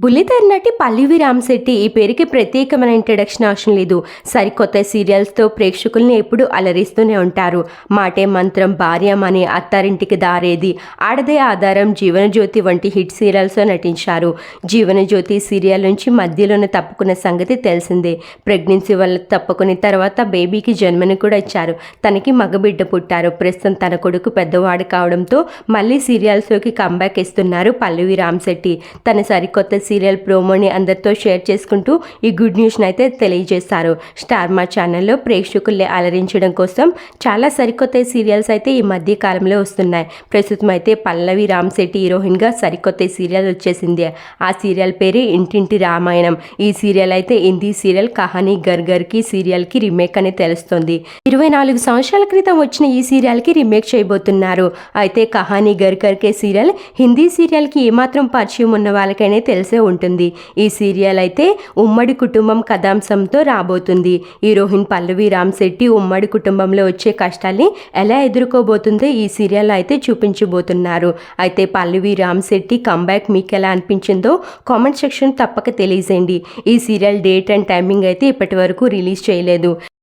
బుల్లితెర నటి పల్లవి రామ్శెట్టి ఈ పేరుకి ప్రత్యేకమైన ఇంట్రడక్షన్ అవసరం లేదు. సరికొత్త సీరియల్స్తో ప్రేక్షకుల్ని ఎప్పుడూ అలరిస్తూనే ఉంటారు. మాటే మంత్రం భార్యమని అత్తారింటికి దారేది. ఆడదే ఆధారం జీవనజ్యోతి వంటి హిట్ సీరియల్స్లో నటించారు. జీవనజ్యోతి సీరియల్ నుంచి మధ్యలోనే తప్పుకున్న సంగతి తెలిసిందే. ప్రెగ్నెన్సీ వల్ల తప్పుకుని తర్వాత బేబీకి జన్మని కూడా ఇచ్చారు. తనకి మగబిడ్డ పుట్టారు. ప్రస్తుతం తన కొడుకు పెద్దవాడు కావడంతో మళ్ళీ సీరియల్స్లోకి కంబ్యాక్ ఇస్తున్నారు పల్లవి రామ్శెట్టి. తన సరికొత్త సీరియల్ ప్రోమోని అందరితో షేర్ చేసుకుంటూ ఈ గుడ్ న్యూస్ని అయితే తెలియజేశారు స్టార్ మా ఛానల్లో ప్రేక్షకుల్ని అలరించడం కోసం చాలా సరికొత్త సీరియల్స్ అయితే ఈ మధ్య కాలంలో వస్తున్నాయి. ప్రస్తుతం అయితే పల్లవి రామ్శెట్టి హీరోయిన్గా సరికొత్త సీరియల్ వచ్చేసింది. ఆ సీరియల్ పేరే ఇంటింటి రామాయణం. ఈ సీరియల్ అయితే హిందీ సీరియల్ కహానీ గర్గర్కి సీరియల్కి రీమేక్ అని తెలుస్తుంది. ఇరవై నాలుగు సంవత్సరాల క్రితం వచ్చిన ఈ సీరియల్కి రీమేక్ చేయబోతున్నారు. అయితే కహానీ గర్గర్కే సీరియల్ హిందీ సీరియల్కి ఏమాత్రం పరిచయం ఉన్న వాళ్ళకైనా తెలుసు ఉంటుంది. ఈ సీరియల్ అయితే ఉమ్మడి కుటుంబం కథాంశంతో రాబోతుంది. హీరోయిన్ పల్లవి రామ్ శెట్టి ఉమ్మడి కుటుంబంలో వచ్చే కష్టాల్ని ఎలా ఎదుర్కోబోతుందో ఈ సీరియల్ అయితే చూపించబోతున్నారు. అయితే పల్లవి రామ్ శెట్టి కంబ్యాక్ మీకు ఎలా అనిపించిందో కామెంట్ సెక్షన్ తప్పక తెలియజేయండి. ఈ సీరియల్ డేట్ అండ్ టైమింగ్ అయితే ఇప్పటి వరకు రిలీజ్ చేయలేదు.